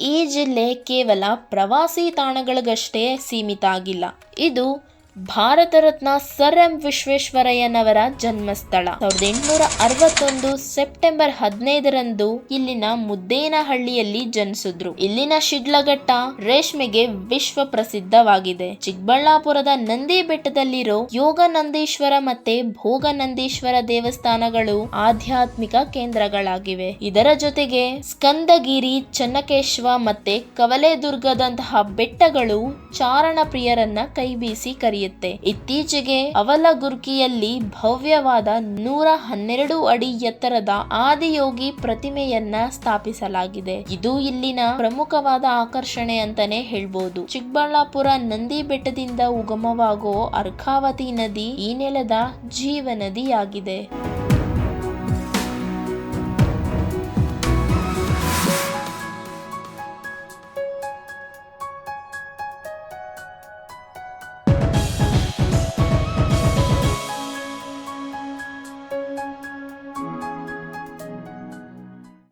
ಈ ಜಿಲ್ಲೆ ಕೇವಲ ಪ್ರವಾಸಿ ತಾಣಗಳಿಗಷ್ಟೇ ಸೀಮಿತ ಆಗಿಲ್ಲ ಇದು ಭಾರತ ರತ್ನ ಸರ್ ಎಂ ವಿಶ್ವೇಶ್ವರಯ್ಯನವರ ಜನ್ಮಸ್ಥಳ. ಸಾವಿರದ ಎಂಟುನೂರ ಅರವತ್ತೊಂದು ಸೆಪ್ಟೆಂಬರ್ ಹದಿನೈದರಂದು ಇಲ್ಲಿನ ಮುದ್ದೇನಹಳ್ಳಿಯಲ್ಲಿ ಜನಿಸಿದ್ರು. ಇಲ್ಲಿನ ಶಿಡ್ಲಘಟ್ಟ ರೇಷ್ಮೆಗೆ ವಿಶ್ವ ಪ್ರಸಿದ್ಧವಾಗಿದೆ. ಚಿಕ್ಕಬಳ್ಳಾಪುರದ ನಂದಿ ಬೆಟ್ಟದಲ್ಲಿರೋ ಯೋಗ ನಂದೀಶ್ವರ ಮತ್ತೆ ಭೋಗ ನಂದೀಶ್ವರ ದೇವಸ್ಥಾನಗಳು ಆಧ್ಯಾತ್ಮಿಕ ಕೇಂದ್ರಗಳಾಗಿವೆ. ಇದರ ಜೊತೆಗೆ ಸ್ಕಂದಗಿರಿ, ಚನ್ನಕೇಶ್ವ ಮತ್ತೆ ಕವಲೆದುರ್ಗದಂತಹ ಬೆಟ್ಟಗಳು ಚಾರಣ ಪ್ರಿಯರನ್ನ ಕೈಬೀಸಿ ಕರೆಯುತ್ತೆ ಇತ್ತೀಚೆಗೆ ಅವಲಗುರ್ಕಿಯಲ್ಲಿ ಭವ್ಯವಾದ ನೂರ ಹನ್ನೆರಡು ಅಡಿ ಎತ್ತರದ ಆದಿಯೋಗಿ ಪ್ರತಿಮೆಯನ್ನ ಸ್ಥಾಪಿಸಲಾಗಿದೆ. ಇದು ಇಲ್ಲಿನ ಪ್ರಮುಖವಾದ ಆಕರ್ಷಣೆ ಅಂತಾನೆ ಹೇಳ್ಬೋದು. ಚಿಕ್ಕಬಳ್ಳಾಪುರ ನಂದಿ ಬೆಟ್ಟದಿಂದ ಉಗಮವಾಗೋ ಅರ್ಕಾವತಿ ನದಿ ಈ ನೆಲದ ಜೀವ ನದಿಯಾಗಿದೆ.